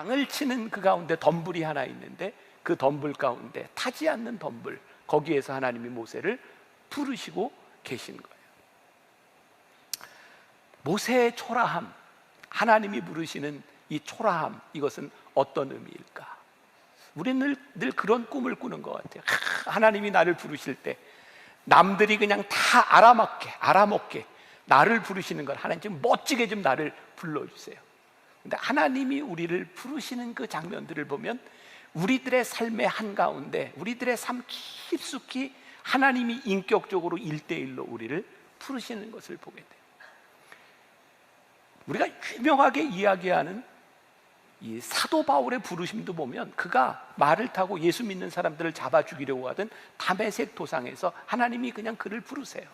양을 치는 그 가운데 덤불이 하나 있는데 그 덤불 가운데 타지 않는 덤불 거기에서 하나님이 모세를 부르시고 계신 거예요. 모세의 초라함, 하나님이 부르시는 이 초라함, 이것은 어떤 의미일까? 우리는 늘, 늘 그런 꿈을 꾸는 것 같아요. 하, 하나님이 나를 부르실 때 남들이 그냥 다 알아먹게, 알아먹게 나를 부르시는 걸 하나님 좀 멋지게 좀 나를 불러주세요. 근데 하나님이 우리를 부르시는 그 장면들을 보면 우리들의 삶의 한가운데 우리들의 삶 깊숙이 하나님이 인격적으로 일대일로 우리를 부르시는 것을 보게 돼요. 우리가 유명하게 이야기하는 이 사도 바울의 부르심도 보면 그가 말을 타고 예수 믿는 사람들을 잡아 죽이려고 하던 담에색 도상에서 하나님이 그냥 그를 부르세요.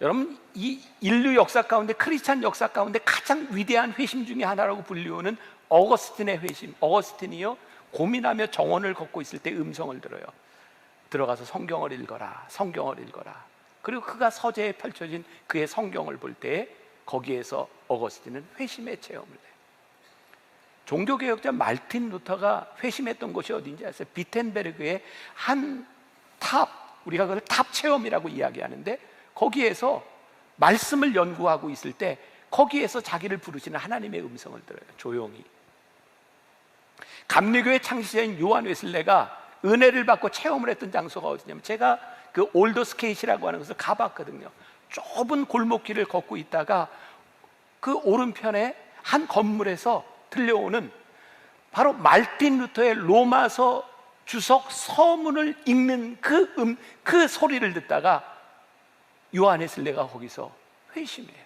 여러분 이 인류 역사 가운데 크리스찬 역사 가운데 가장 위대한 회심 중에 하나라고 불리우는 어거스틴의 회심. 어거스틴이요 고민하며 정원을 걷고 있을 때 음성을 들어요. 들어가서 성경을 읽어라. 성경을 읽어라. 그리고 그가 서재에 펼쳐진 그의 성경을 볼 때 거기에서 어거스틴은 회심의 체험을 해요. 종교개혁자 말틴 루터가 회심했던 곳이 어딘지 아세요? 비텐베르그의 한 탑, 우리가 그걸 탑 체험이라고 이야기하는데 거기에서 말씀을 연구하고 있을 때 거기에서 자기를 부르시는 하나님의 음성을 들어요. 조용히. 감리교의 창시자인 요한 웨슬레가 은혜를 받고 체험을 했던 장소가 어디냐면 제가 그 올더 스케이시라고 하는 것을 가봤거든요. 좁은 골목길을 걷고 있다가 그 오른편에 한 건물에서 들려오는 바로 말틴 루터의 로마서 주석 서문을 읽는 그 음, 그 소리를 듣다가 요한에슬레가 거기서 회심해요.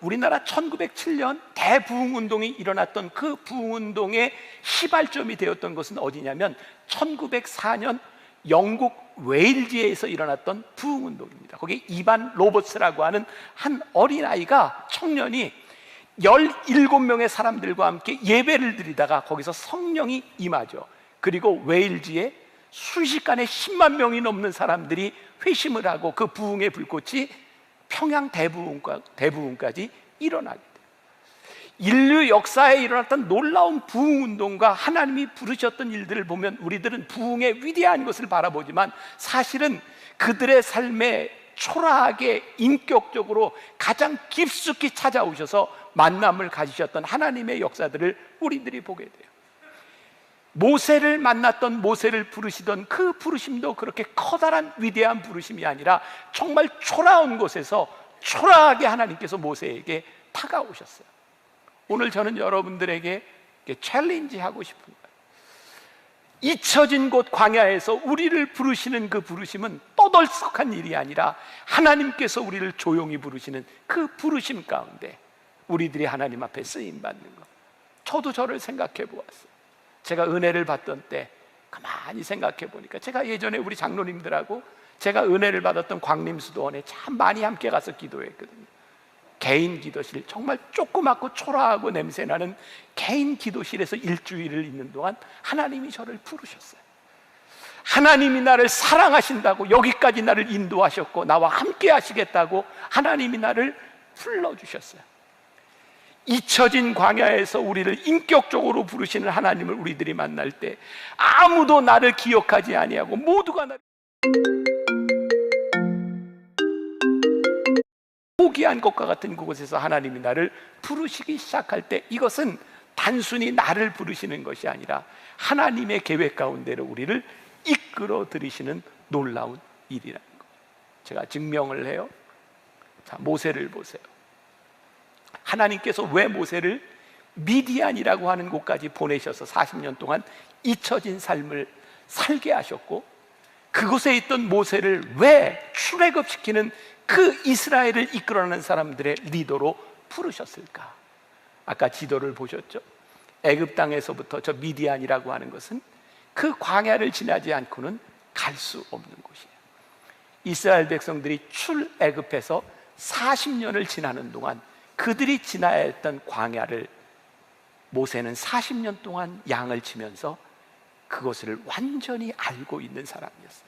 우리나라 1907년 대부흥운동이 일어났던 그 부흥운동의 시발점이 되었던 것은 어디냐면 1904년 영국 웨일즈에서 일어났던 부흥운동입니다. 거기 이반 로버츠라고 하는 한 어린아이가 청년이 17명의 사람들과 함께 예배를 드리다가 거기서 성령이 임하죠. 그리고 웨일즈에 순식간에 10만 명이 넘는 사람들이 회심을 하고 그 부흥의 불꽃이 평양 대부흥까지 일어나게 돼요. 인류 역사에 일어났던 놀라운 부흥 운동과 하나님이 부르셨던 일들을 보면 우리들은 부흥의 위대한 것을 바라보지만 사실은 그들의 삶에 초라하게 인격적으로 가장 깊숙이 찾아오셔서 만남을 가지셨던 하나님의 역사들을 우리들이 보게 돼요. 모세를 만났던 모세를 부르시던 그 부르심도 그렇게 커다란 위대한 부르심이 아니라 정말 초라한 곳에서 초라하게 하나님께서 모세에게 다가오셨어요. 오늘 저는 여러분들에게 챌린지 하고 싶은 거예요. 잊혀진 곳 광야에서 우리를 부르시는 그 부르심은 떠들썩한 일이 아니라 하나님께서 우리를 조용히 부르시는 그 부르심 가운데 우리들이 하나님 앞에 쓰임 받는 것. 저도 저를 생각해 보았어요. 제가 은혜를 받던 때 가만히 생각해 보니까 제가 예전에 우리 장로님들하고 제가 은혜를 받았던 광림수도원에 참 많이 함께 가서 기도했거든요. 개인 기도실 정말 조그맣고 초라하고 냄새나는 개인 기도실에서 일주일을 있는 동안 하나님이 저를 부르셨어요. 하나님이 나를 사랑하신다고 여기까지 나를 인도하셨고 나와 함께 하시겠다고 하나님이 나를 불러주셨어요. 잊혀진 광야에서 우리를 인격적으로 부르시는 하나님을 우리들이 만날 때 아무도 나를 기억하지 아니하고 모두가 나를 포기한 것과 같은 그곳에서 하나님이 나를 부르시기 시작할 때 이것은 단순히 나를 부르시는 것이 아니라 하나님의 계획 가운데로 우리를 이끌어 들이시는 놀라운 일이라는 것. 제가 증명을 해요. 자, 모세를 보세요. 하나님께서 왜 모세를 미디안이라고 하는 곳까지 보내셔서 40년 동안 잊혀진 삶을 살게 하셨고 그곳에 있던 모세를 왜 출애굽시키는 그 이스라엘을 이끌어가는 사람들의 리더로 부르셨을까? 아까 지도를 보셨죠? 애굽 땅에서부터 저 미디안이라고 하는 것은 그 광야를 지나지 않고는 갈 수 없는 곳이에요. 이스라엘 백성들이 출애굽해서 40년을 지나는 동안 그들이 지나야 했던 광야를 모세는 40년 동안 양을 치면서 그것을 완전히 알고 있는 사람이었어요. 아,